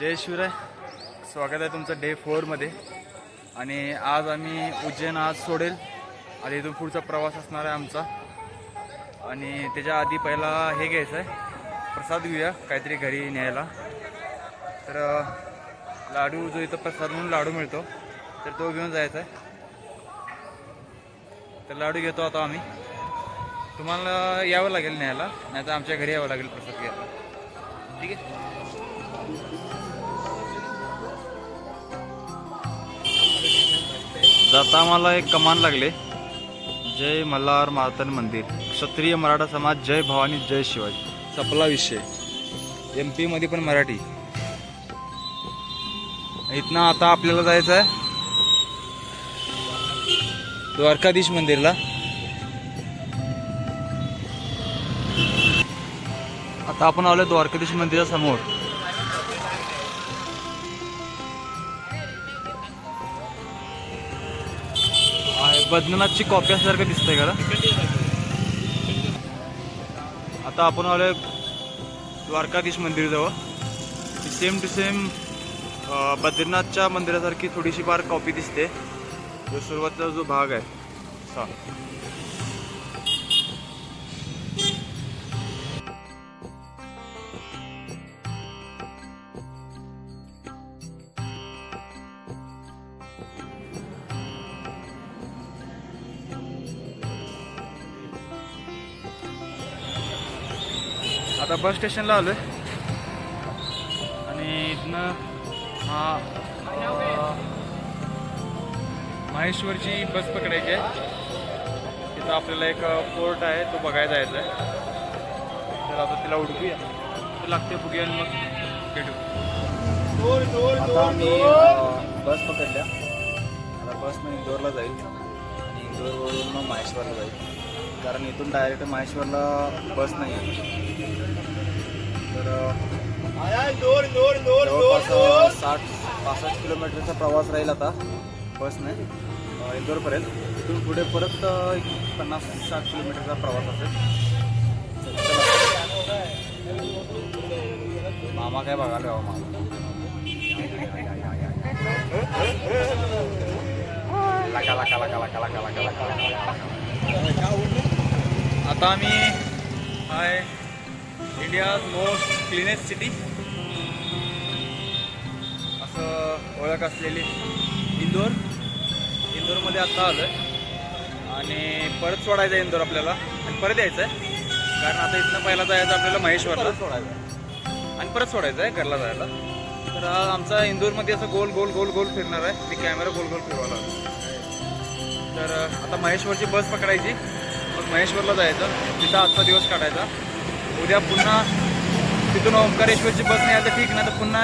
जय शिवराय. स्वागत आहे तुमचं डे फोरमध्ये आणि आज आम्ही उज्जैन आज सोडेल. आणि इथून पुढचा प्रवास असणार आहे आमचा. आणि त्याच्या आधी पहिला हे घ्यायचं आहे प्रसाद घेऊया काहीतरी घरी न्यायला. तर लाडू जो इथं प्रसाद म्हणून लाडू मिळतो तर तो घेऊन जायचा आहे तर लाडू घेतो आता आम्ही. तुम्हाला यावं लागेल न्यायला नाही तर आमच्या घरी यावं लागेल प्रसाद घ्यायला. ठीक आहे? जाता आम्हाला एक कमान लागले. जय मल्हार मातन मंदिर. क्षत्रिय मराठा समाज जय भवानी जय शिवाजी. सपला विषय. एम पी मध्ये पण मराठी. इथनं आता आपल्याला जायचं आहे द्वारकाधीश मंदिरला. आता आपण आलो द्वारकाधीश मंदिरासमोर. बद्रीनाथची कॉपी असल्यासारखं दिसतंय का आता आपण आलोय द्वारकाधीश मंदिरजवळ सेम टू सेम बद्रीनाथच्या मंदिरासारखी थोडीशी फार कॉपी दिसते. जो सुरुवातीचा जो भाग आहे. आता बस स्टेशनला आलोय. आणि इथनं हा महेश्वरची माहेश्वरची बस पकडायची आहे. तिथं आपल्याला एक पोर्ट आहे तो बघायला जायचा आहे. तर आता तिला उडकूया तर लागते बघूया आणि मग भेटू. आता आम्ही बस पकडल्या. आता बसनं इंदोरला जाईल. आणि इंदोरवरून मग माहेश्वरला जाईल. कारण इथून डायरेक्ट माहेश्वरला बस नाही आहे. तर साठ पासष्ट किलोमीटरचा प्रवास राहील आता बसने इंदोरपर्यंत. तिथून पुढे परत एक पन्नास साठ किलोमीटरचा प्रवास असेल. मामा काय बघायला हवा मामा? लका लका लका लका लका लका लका. आता आम्ही hi India most cleanest city. असं ओळख असलेली इंदोर. इंदोरमध्ये आत्ता आलं आणि परत सोडायचं आहे इंदोर आपल्याला. आणि परत यायचं आहे कारण आता इथनं पहिला जायचं आपल्याला महेश्वरला. सोडायचं आणि परत सोडायचं आहे घरला जायला. तर आमचा इंदोरमध्ये असं गोल गोल गोल गोल फिरणार आहे. मी कॅमेरा गोल गोल फिरवायला तर आता महेश्वरची बस पकडायची. मग महेश्वरला जायचं. तिथं आजचा दिवस काढायचा. उद्या पुन्हा तिथून ओंकारेश्वरची बस नाही आलं तर ठीक नाही तर पुन्हा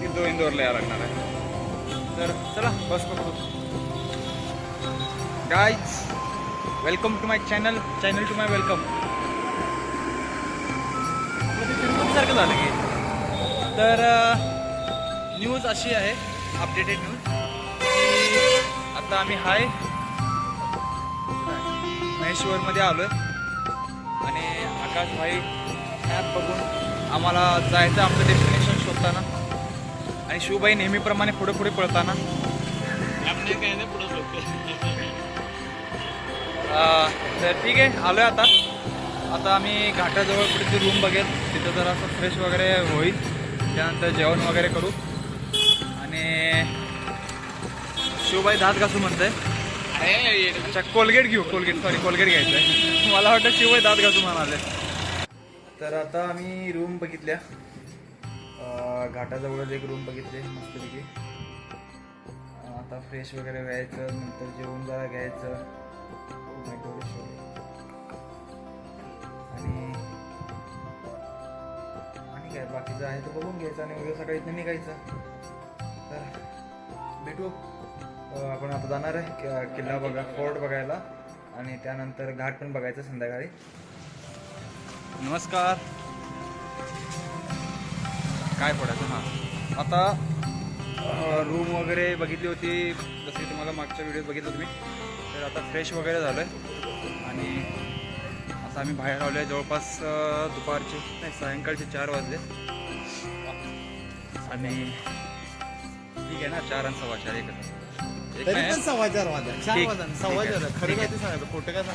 तिथं इंदोरला यावं लागणार आहे. तर चला बस पकडू guys welcome to my channel channel to my welcome सारखं झालं की. तर न्यूज अशी आहे अपडेटेड न्यूज आता आम्ही हाय. महेश्वरमध्ये आलो आहे आणि आकाश भाई ॲप बघून आम्हाला जायचं आमचं डेस्टिनेशन शोधताना. आणि शिवबाई नेहमीप्रमाणे पुढे पुढे पळताना. तर ठीक आहे आलोय आता. आता आम्ही घाटाजवळ कुठे रूम बघेल. तिथं जरा असं फ्रेश वगैरे होईल. त्यानंतर जेवण वगैरे करू. आणि शिवबाई दात घासू म्हणतंय. अच्छा कोलगेट घेऊ कोलगेट सॉरी कोलगेट घ्यायचं आहे मला वाटतं शिवाय दात घासू म्हणाले. तर आता आम्ही रूम बघितल्या. घाटाजवळच एक रूम बघितले मस्तपैकी. आता फ्रेश वगैरे व्हायचं नंतर जेवण जरा घ्यायचं. आणि आणि काय बाकीचं आहे तर बघून घ्यायचं आणि उद्या सकाळी इथं निघायचं. तर भेटू. आपण आता जाणार आहे कि- किल्ला बघा फोर्ट बघायला. आणि त्यानंतर घाट पण बघायचं संध्याकाळी. नमस्कार. काय पडायचं हां. आता रूम वगैरे बघितली होती. जशी तुम्हाला मागच्या व्हिडिओत बघितलं तुम्ही. तर आता फ्रेश वगैरे झालं आहे आणि आता आम्ही बाहेर आलो आहे जवळपास दुपारचे नाही सायंकाळचे चार वाजले. आणि ठीक आहे ना चार आणि सव्वा चार एकच सव्वा चार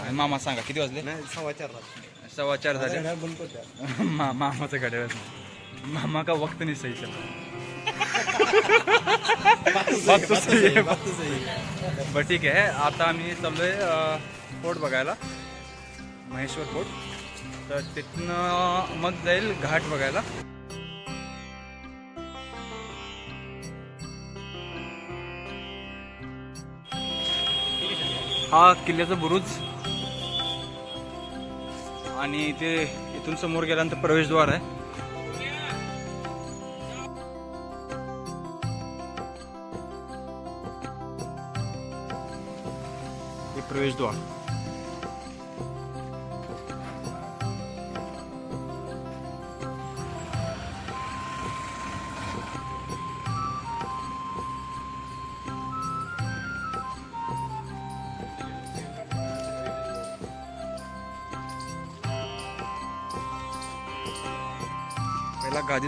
आणि मामा सांगा किती वाजले? नाही सव्वा चार वाजता सव्वा चार झाले. मा मामाचं घड्याळ मामा का वक्त नाही सही चला बात तो बात तो सही है, है. है. बरं ठीक आहे. आता आम्ही चाललोय फोर्ट बघायला. महेश्वर फोर्ट. तर तिथनं मग जाईल घाट बघायला. हा किल्ल्याचं बुरुज. आणि इथे इथून समोर गेल्यानंतर प्रवेशद्वार आहे. हे प्रवेशद्वार.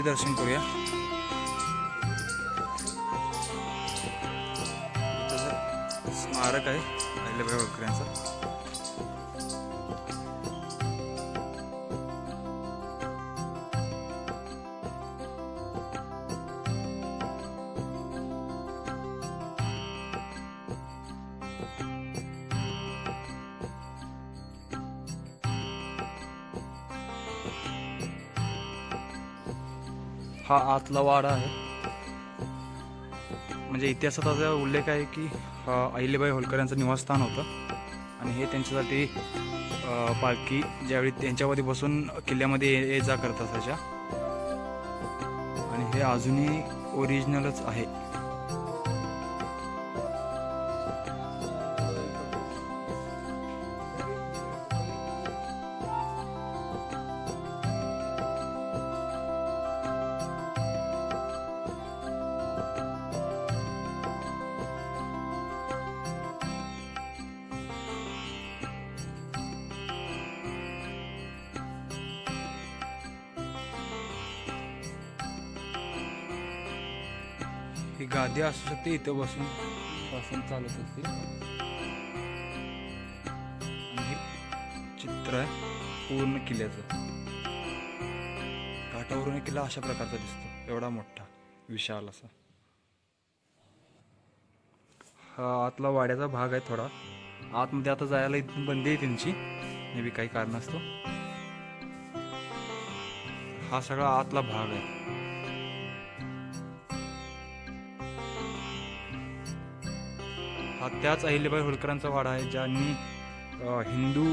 पहिला दर्शन करूया स्मारक आहे अहिल्याबाई होळकर यांचं हा आतला वाडा आहे. म्हणजे इतिहासात असा उल्लेख आहे की अहिलेबाई अहिल्याबाई होलकर यांचं निवासस्थान होतं. आणि हे त्यांच्यासाठी पालखी ज्यावेळी त्यांच्यामध्ये बसून किल्ल्यामध्ये ये ये जा करत असायच्या. आणि हे अजूनही ओरिजिनलच आहे. ही गादी असू शकते इथं बसून बसून चालत असते हे चित्र आहे पूर्ण किल्ल्याचं. घाटावरून किल्ला अशा प्रकारचा दिसतो. एवढा मोठा विशाल असा. हा आतला वाड्याचा भाग आहे थोडा. आतमध्ये आता जायला इथून बंदी आहे त्यांची. मे बी काही कारण असतो हा सगळा आतला भाग आहे. हा त्याच अहिल्याबाई होळकरांचा वाडा आहे ज्यांनी हिंदू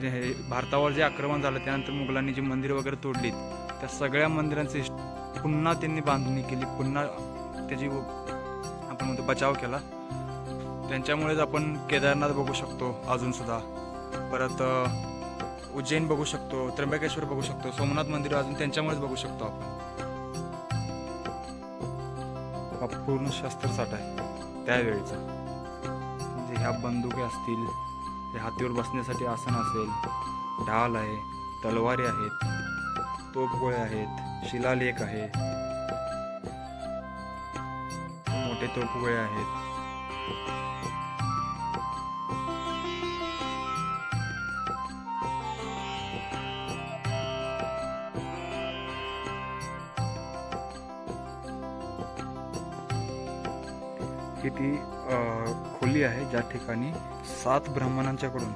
जे हे भारतावर जे आक्रमण झालं त्यानंतर मुघलांनी जी मंदिरं वगैरे तोडलीत त्या सगळ्या मंदिरांची पुन्हा त्यांनी बांधणी केली पुन्हा त्याची आपण म्हणतो बचाव केला. त्यांच्यामुळेच आपण केदारनाथ बघू शकतो अजूनसुद्धा परत उज्जैन बघू शकतो त्र्यंबकेश्वर बघू शकतो सोमनाथ मंदिर अजून त्यांच्यामुळेच बघू शकतो आपण. पूर्ण शस्त्रसाठा आहे. त्यावेळीचा म्हणजे ह्या बंदुके असतील हे हातीवर बसण्यासाठी आसन असेल ढाल आहे तलवारी आहेत तोफगोळे आहेत शिलालेख आहे. मोठे तोफगोळे आहेत. ही ती खोली आहे ज्या ठिकाणी सात ब्राह्मणांच्याकडून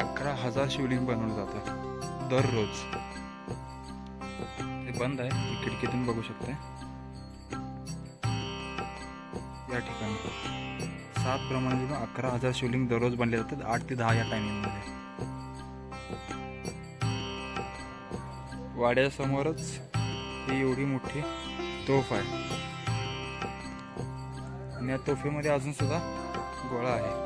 अकरा हजार शिवलिंग बनवलं जातं दररोज. हे बंद आहे. खिडकीतून बघू शकते. या ठिकाणी सात ब्राह्मणांकडून अकरा हजार शिवलिंग दररोज बनले जातात आठ ते दहा या टायमिंगमध्ये वाड्यासमोरच ही एवढी मोठी तोफ आहे. आणि या तोफेमध्ये अजून सुद्धा गोळा आहे.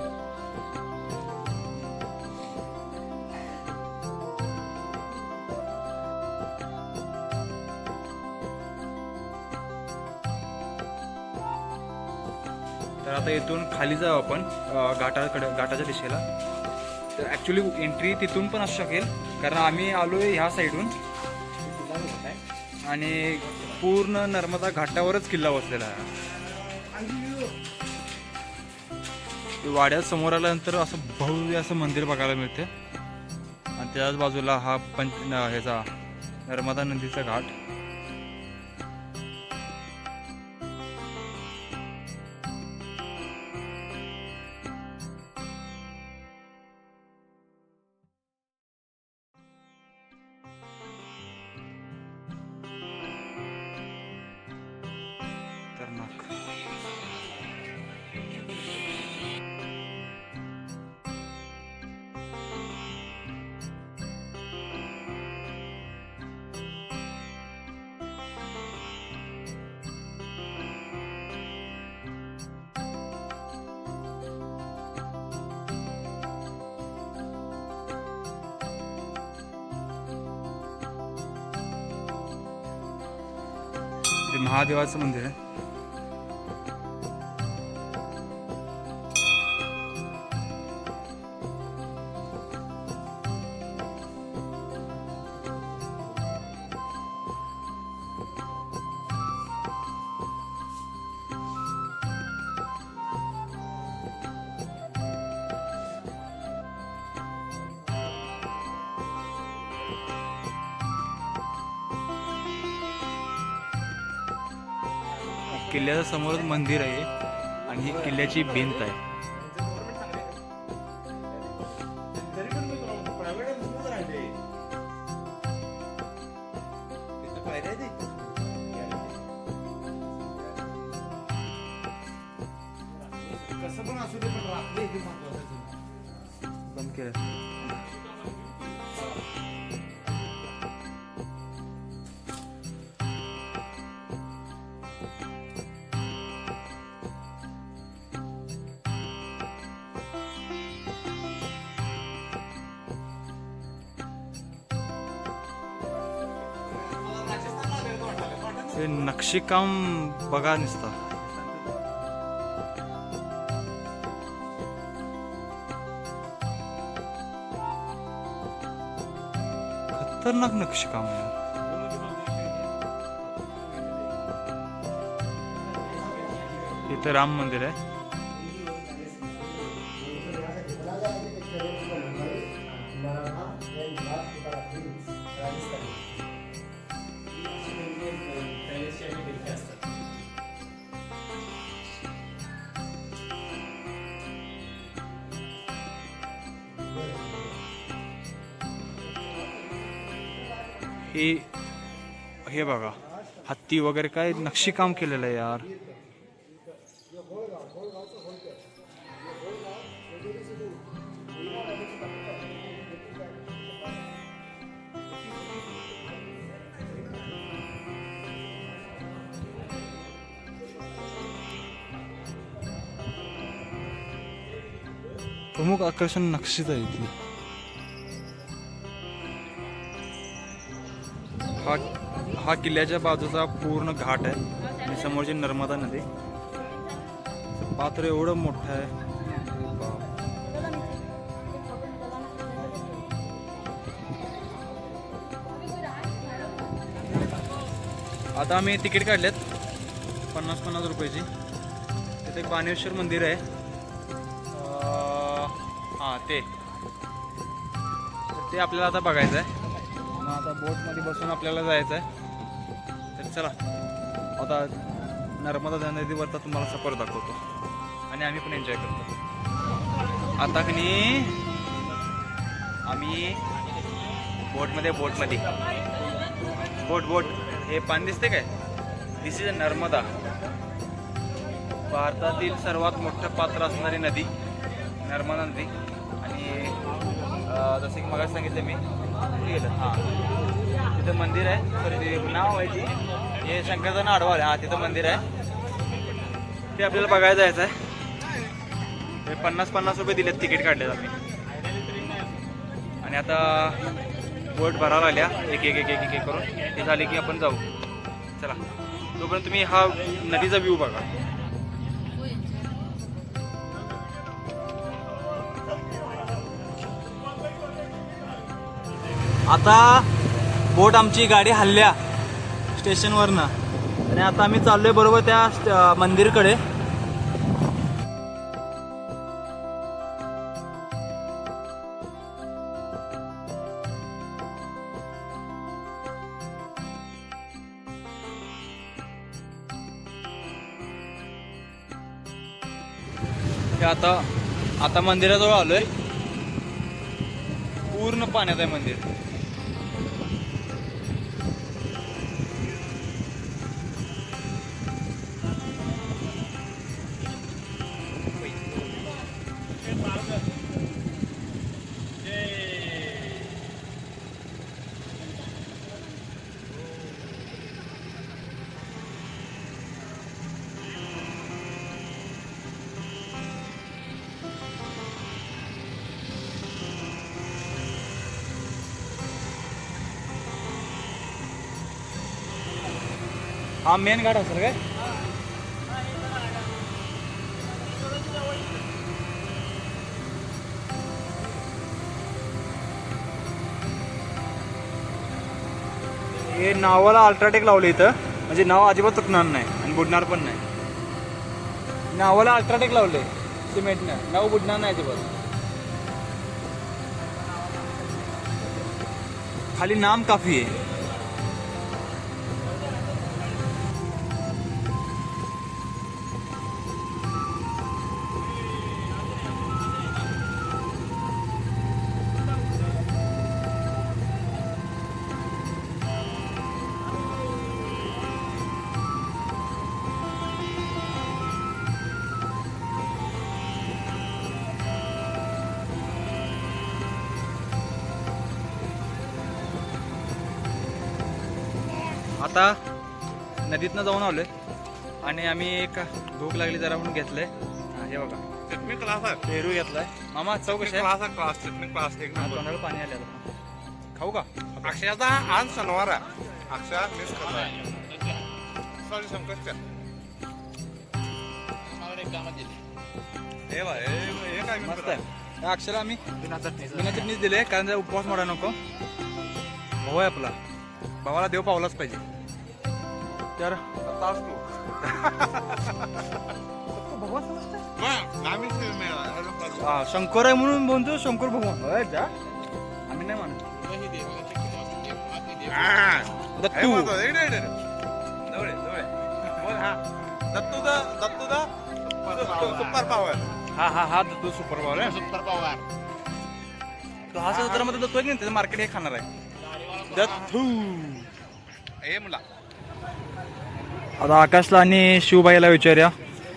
तर आता इथून खाली जाऊ आपण घाटाकडे घाटाच्या दिशेला. तर ॲक्च्युली एंट्री तिथून पण असू शकेल कारण आम्ही आलोय ह्या साईडून आणि पूर्ण नर्मदा घाटावरच किल्ला वसलेला आहे. वाड्यात समोर आल्यानंतर असं भव्य असं मंदिर बघायला मिळते. आणि त्याच बाजूला हा पंच ह्याचा नर्मदा नदीचा घाट. ते महादेवाचं मंदिर आहे किल्ल्याच्या समोरच मंदिर आहे. आणि ही किल्ल्याची भिंत आहे. पण असू दे पण केलं. ते नक्षीकाम बघा नुसतं. खतरनाक नक्षीकाम आहे. इथं राम मंदिर आहे. हे बघा हत्ती वगैरे काय नक्षीकाम केलेलं आहे यार. प्रमुख आकर्षण नक्षीच आहे इथली. हा किल्ल्याच्या बाजूचा पूर्ण घाट आहे आणि समोरची नर्मदा नदी. पात्र एवढं मोठं आहे. आता आम्ही तिकीट काढलेत. पन्नास पन्नास रुपयाची. तिथे एक बाणेश्वर मंदिर आहे. हां ते. ते आपल्याला आता बघायचं आहे मग आता बोटमध्ये बसून आपल्याला जायचं आहे तर चला आता नर्मदा नदीवरचा तुम्हाला सफर दाखवतो. आणि आम्ही पण एन्जॉय करतो. आता की नाही आम्ही बोटमध्ये बोटमध्ये. बोट बोट. हे पाणी दिसते काय? This is a Narmada. भारतातील सर्वात मोठं पात्र असणारी नदी नर्मदा नदी. आणि जसं की मला सांगितलं मी गेलं? हां. तिथं मंदिर आहे. तर नाव आहे ती. हे शंकरचं आडवाळ हा तिथं मंदिर आहे. ते आपल्याला बघायला जायचं आहे. हे पन्नास पन्नास रुपये दिलेत तिकीट काढलेत आम्ही. आणि आता बोट भरायला आल्या. एक एक एक एक एक एक करून. ते झाले की आपण जाऊ. चला. तोपर्यंत तुम्ही हा नदीचा व्ह्यू बघा. आता बोट आमची गाडी हल्ल्या स्टेशनवरनं. आणि आता आम्ही चाललोय बरोबर त्या मंदिरकडे. हे आता आता मंदिराजवळ आलोय. पूर्ण पाण्यात आहे मंदिर. हा मेन घाट असेल काय? हे नावाला अल्ट्राटेक लावलं इथं. म्हणजे नाव अजिबात चुकणार नाही आणि बुडणार पण नाही. नावाला अल्ट्राटेक लावले सिमेंटनं. नाव बुडणार नाही अजिबात. खाली नाम काफी आहे. आता नदीतनं जाऊन आलोय. आणि आम्ही एक भूक लागली जरा म्हणून घेतलंय. हा, हे बघा. चटणी क्लास आहे. पेरू घेतलाय. मामा चौकशी आहे? क्लास आहे क्लास चटणी क्लास एक नंबर. तोंडाला पाणी आलेलं खाऊ का? अक्षयाचा आज शनिवार आहे. अक्षया मिस करतोय. सॉरी संकट हे बा काय मस्त आहे. या अक्षरा आम्ही बिना चटणीचं. बिना चटणीच दिले कारण उपवास मोडा नको. भाऊ आहे आपला. भावाला देव पावलाच पाहिजे. तर तास तू मग आम्ही मिळाला हा, शंकर आहे म्हणून बोलतो शंकर भगवान. जा. आम्ही नाही मानत दत्तू. Super power. हा हा हा दत्तू सुपर पॉवर आहे. Super power. तो हा सत्रमध्ये दत्तू आहे की नाही? त्याचं मार्केट हे खाणार आहे. दत्तू. हे मुला. आता आकाशला आणि शिवबाईला विचारूया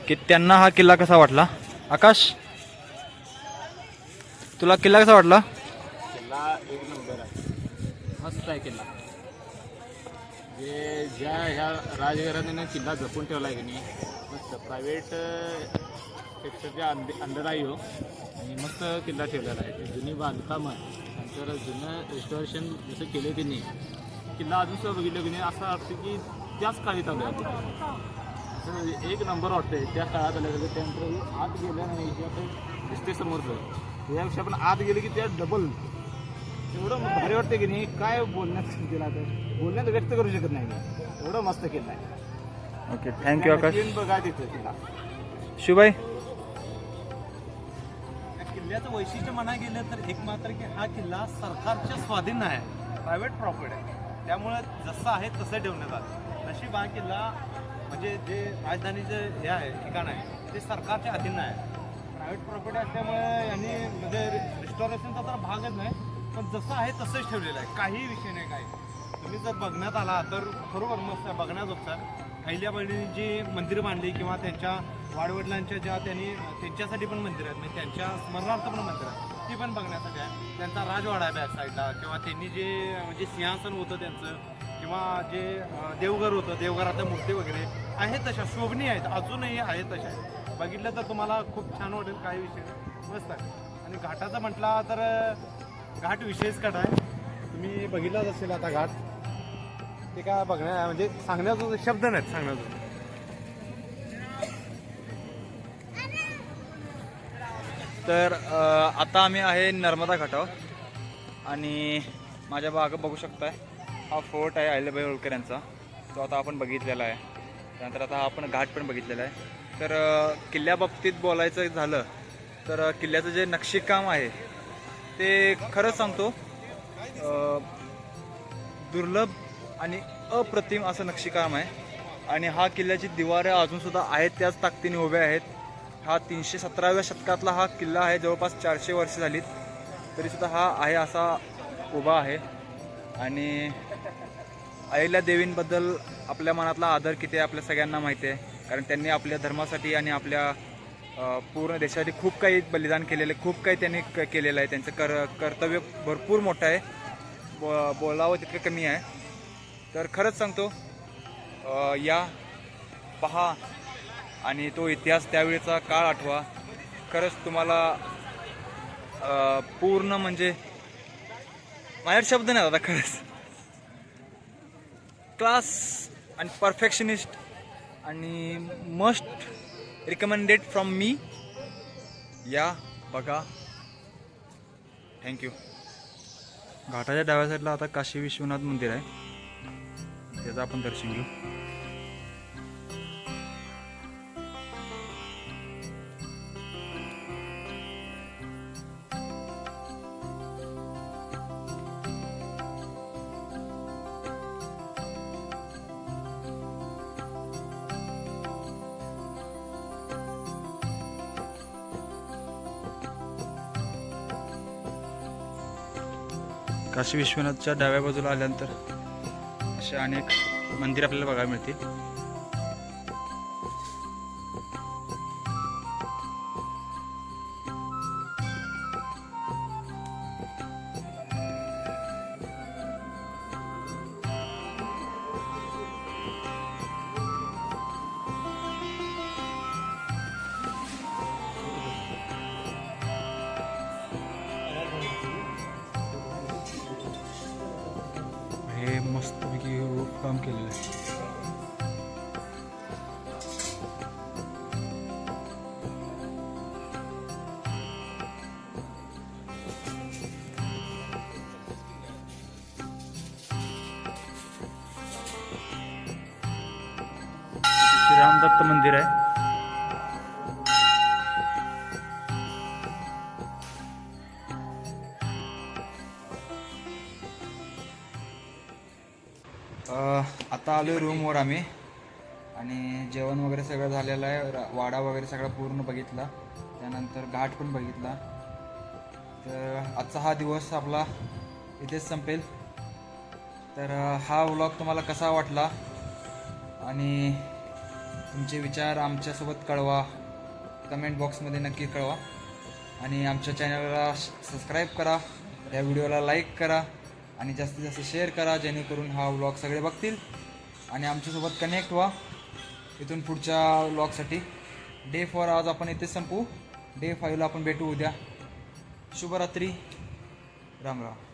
की त्यांना हा किल्ला कसा वाटला? आकाश? तुला किल्ला कसा वाटला? किल्ला एक नंबर आहे. मस्त आहे किल्ला. जे ज्या ह्या राजघराण्यानं किल्ला जपून ठेवला आहे की नाही मस्त प्रायव्हेट सेक्टरच्या अंद अंडर आहे हो. आणि मस्त किल्ला ठेवलेला आहे. जुनी बांधकामं नंतर जुनं रिस्टॉरेशन जसं केलं त्यांनी किल्ला अजून सुद्धा बघितलं की नाही असं वाटतं की त्याच काळी चालू आहे एक नंबर वाटतंय त्या काळात आलं त्यानंतर हे आत गेलं नाही आपण दिसते समोरचं. त्यापेक्षा आपण आत गेलं की त्या डबल एवढं भारी वाटतं की नाही काय बोलण्यात केला तर बोलण्यात व्यक्त करू शकत नाही मी. एवढं मस्त केलं आहे. Okay thank you Akash. बघा तिथं तिला शिवबाई या किल्ल्याचं वैशिष्ट्य म्हणा गेलं तर एक मात्र की हा किल्ला सरकारच्या स्वाधीन आहे. प्रायव्हेट प्रॉपर्टी आहे. त्यामुळे जसं आहे तसं ठेवण्यात आलं. नशीब हा किल्ला म्हणजे जे राजधानीचं हे आहे ठिकाण आहे ते सरकारच्या अधीन आहे. प्रायव्हेट प्रॉपर्टी असल्यामुळे यांनी म्हणजे रिस्टॉरेशनचा तर भागच नाही पण जसं आहे तसंच ठेवलेलं आहे. काही विषय नाही काही. तुम्ही जर बघण्यात आला तर खरोखर मस्त आहे बघण्याजोगचा अहिल्याबाईंनी जी मंदिरं बांधली किंवा त्यांच्या वाडवडिलांच्या ज्या त्यांनी त्यांच्यासाठी पण मंदिर आहेत म्हणजे त्यांच्या स्मरणार्थ पण मंदिर आहेत ती पण बघण्यासाठी आहे. त्यांचा राजवाडा आहे बॅक साईडला किंवा त्यांनी जे म्हणजे सिंहासन होतं त्यांचं किंवा जे देवघर होतं देवघरातल्या मूर्ती वगैरे आहेत तशा शोभनी आहेत अजूनही आहेत तशा आहेत. बघितलं तर तुम्हाला खूप छान वाटेल काही विषय मस्त आहे. आणि घाटाचा म्हटला तर घाट विशेष कट आहे. तुम्ही बघितलाच असेल आता घाट. ते काय बघण्या म्हणजे सांगण्याचा शब्द नाहीत सांगण्याचा तर आता आम्ही आहे नर्मदा घाटावर. आणि माझ्या बाग बघू शकताय. हा फोर्ट आहे अहिल्याबाई होळकर यांचा. तो आता आपण बघितलेला आहे. त्यानंतर आता आपण घाट पण बघितलेला आहे. तर किल्ल्याबाबतीत बोलायचं झालं तर किल्ल्याचं जे नक्षीकाम आहे ते खरंच सांगतो दुर्लभ आणि अप्रतिम असं नक्षीकाम आहे. आणि हा किल्ल्याची दिवारं अजूनसुद्धा आहेत त्याच ताकदीने उभ्या आहेत. हा तीनशे सतराव्या शतकातला हा किल्ला आहे जवळपास चारशे वर्ष झालीत. तरीसुद्धा हा आहे असा उभा आहे. आणि अहिल्या देवींबद्दल आपल्या मनातला आदर किती आहे आपल्या सगळ्यांना माहिती आहे. कारण त्यांनी आपल्या धर्मासाठी आणि आपल्या पूर्ण देशासाठी खूप काही बलिदान केलेलं आहे. खूप काही त्यांनी क केलेलं आहे. त्यांचं कर कर्तव्य भरपूर मोठं आहे. बो बोलावं तितकं कमी आहे. तर खरंच सांगतो या पहा आणि तो इतिहास त्यावेळेचा काळ आठवा. खरंच तुम्हाला पूर्ण म्हणजे माझ्या शब्द नाही आता खरंच. क्लास आणि परफेक्शनिस्ट आणि मस्ट रिकमेंडेड फ्रॉम मी या बघा. थँक्यू घाटाच्या डाव्या साईडला आता काशी विश्वनाथ मंदिर आहे. त्याचं आपण दर्शन घेऊ. काशी विश्वनाथच्या डाव्या बाजूला आल्यानंतर असे अनेक मंदिर आपल्याला बघायला मिळतील. श्रीराम दत्त मंदिर आहे. आता आलो रूमवर आम्ही. आणि जेवण वगैरे सगळं झालेलं आहे. वाडा वगैरे सगळा पूर्ण बघितला. त्यानंतर घाट पण बघितला. तर आजचा हा दिवस आपला इथेच संपेल. तर हा व्लॉग तुम्हाला कसा वाटला? आणि तुमचे विचार आमच्यासोबत कळवा. कमेंट बॉक्समध्ये नक्की कळवा. आणि आमच्या चॅनलला सबस्क्राईब करा. या व्हिडिओला लाईक करा. आणि जास्तीत जास्त शेअर करा जेणेकरून हा व्लॉग सगळे बघतील. आणि आमच्यासोबत कनेक्ट व्हा. इथून पुढच्या व्लॉगसाठी. डे फॉर आज आपण इथेच संपू डे फाईव्हला आपण भेटू उद्या. शुभरात्री. राम राम.